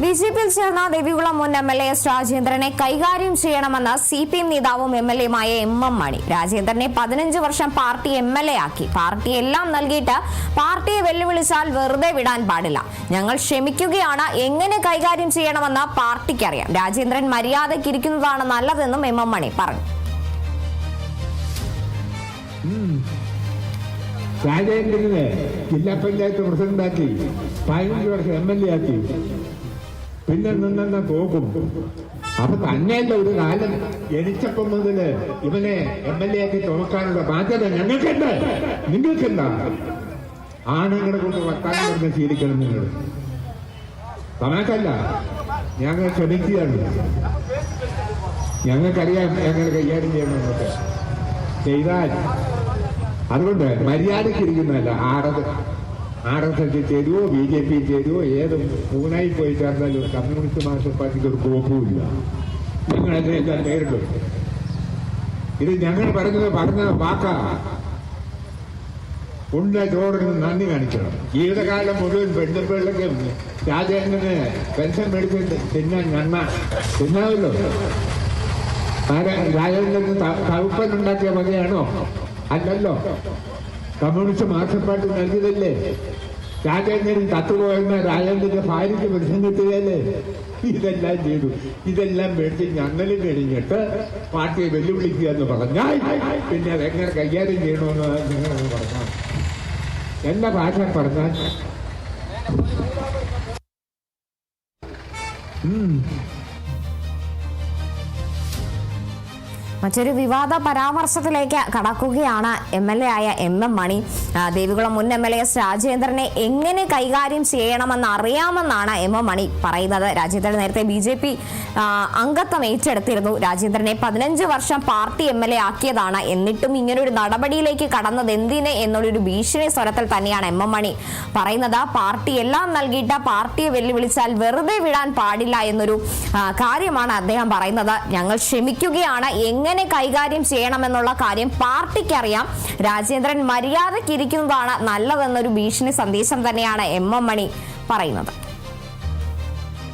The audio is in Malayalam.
ബി ജെ പിയിൽ ചേർന്ന ദേവികുളം മുൻ എം എൽ എ എസ് രാജേന്ദ്രനെ കൈകാര്യം ചെയ്യണമെന്ന് സി പി എം നേതാവും എം എൽ എയുമായ എം എം മണി. രാജേന്ദ്രനെ പതിനഞ്ച് വർഷം പാർട്ടി എം എൽ എ ആക്കി. പാർട്ടി എല്ലാം നൽകിയിട്ട് പാർട്ടിയെ വെല്ലുവിളിച്ചാൽ വെറുതെ വിടാൻ പാടില്ല. ഞങ്ങൾ ക്ഷമിക്കുകയാണ്. എങ്ങനെ കൈകാര്യം ചെയ്യണമെന്ന് പാർട്ടിക്കറിയാം. രാജേന്ദ്രൻ മര്യാദയ്ക്ക് ഇരിക്കുന്നതാണ് നല്ലതെന്നും എം എം മണി പറഞ്ഞു. രാജേന്ദ്രനെ ജില്ലാ പഞ്ചായത്ത് പ്രസിഡന്റാക്കി. പതിനഞ്ച് വർഷം എം എൽ എ ആക്കി. പിന്നെ നിന്നെന്നെ തോക്കും അപ്പൊ തന്നെയല്ല ഒരു കാലം ജനിച്ചപ്പം മുതൽ ഇവനെ എം എൽ എ ആക്കി തുറക്കാനുള്ള ബാധ്യത ഞങ്ങൾക്കുണ്ട് നിങ്ങൾക്കുണ്ട ആണുങ്ങളെ കൊണ്ട് പറഞ്ഞ് ശീലിക്കണം നിങ്ങൾ. തമാക്കല്ല ഞങ്ങൾ ക്ഷമിക്കുകയാണ്. ഞങ്ങൾക്കറിയാം ഞങ്ങൾ കൈകാര്യം ചെയ്യണം ചെയ്താൽ അതുകൊണ്ട് മര്യാദയ്ക്ക് ഇരിക്കുന്നതല്ല ആർ ആർ എസ് എസ് ചേരുവോ ബി ജെ പി ചേരുവോ ഏത് പൂനായി പോയി ചേർന്നാലും കമ്മ്യൂണിസ്റ്റ് മാർക്സിസ്റ്റ് പാർട്ടിക്ക് ഒരു കോപ്പുമില്ല. നിങ്ങൾ അതിനെല്ലാം നേരിട്ടു ഇത് ഞങ്ങൾ പറഞ്ഞത് പറഞ്ഞ വാക്കാ. ഉണ്ട ചോറിന് നന്ദി കാണിക്കണം. ജീവിതകാലം മുഴുവൻ പെണ്ണുപിള്ളക്ക് രാജേന്ദ്രന് പെൻഷൻ മേടിച്ച് തിന്നാൻ നന്മ. തിന്നാവല്ലോ രാജേന്ദ്രന് തവുപ്പനുണ്ടാക്കിയ വകയാണോ? അല്ലല്ലോ. കമ്മ്യൂണിസ്റ്റ് മാർക്സിസ്റ്റ് പാർട്ടി നൽകിയതല്ലേ? രാജേന്ദ്രൻ തത്തുപോയെന്ന രാജേന്ദ്രന്റെ ഭാര്യയ്ക്ക് പ്രസംഗത്തിലല്ലേ ഇതെല്ലാം ചെയ്തു. ഇതെല്ലാം മേടിച്ച് ഞങ്ങളും കഴിഞ്ഞിട്ട് പാർട്ടിയെ വെല്ലുവിളിക്കുക എന്ന് പറഞ്ഞാൽ പിന്നെ അതെങ്ങനെ കൈകാര്യം ചെയ്യണമെന്ന് നിങ്ങളൊന്ന് പറഞ്ഞാൽ എന്ന ഭാഷ പറഞ്ഞാൽ മറ്റൊരു വിവാദ പരാമർശത്തിലേക്ക് കടക്കുകയാണ് എം എൽ എ ആയ എം എം മണി. ദേവികുളം മുൻ എം എൽ എ എസ് രാജേന്ദ്രനെ എങ്ങനെ കൈകാര്യം ചെയ്യണമെന്ന് അറിയാമെന്നാണ് എം എം മണി പറയുന്നത്. രാജേന്ദ്രൻ നേരത്തെ ബി ജെ പി അംഗത്വം ഏറ്റെടുത്തിരുന്നു. രാജേന്ദ്രനെ പതിനഞ്ച് വർഷം പാർട്ടി എം എൽ എ ആക്കിയതാണ്. എന്നിട്ടും ഇങ്ങനൊരു നടപടിയിലേക്ക് കടന്നത് എന്തിന് എന്നുള്ളൊരു ഭീഷണി സ്വരത്തിൽ തന്നെയാണ് എം എം മണി പറയുന്നത്. പാർട്ടി എല്ലാം നൽകിയിട്ട് പാർട്ടിയെ വെല്ലുവിളിച്ചാൽ വെറുതെ വിടാൻ പാടില്ല എന്നൊരു കാര്യമാണ് അദ്ദേഹം പറയുന്നത്. ഞങ്ങൾ ക്ഷമിക്കുകയാണ്. എങ്ങനെ കൈകാര്യം ചെയ്യണമെന്നുള്ള കാര്യം പാർട്ടിക്കറിയാം. രാജേന്ദ്രൻ മര്യാദയ്ക്കിരിക്കുന്നതാണ് നല്ലതെന്നൊരു ഭീഷണി സന്ദേശം തന്നെയാണ് എം എം മണി പറയുന്നത്.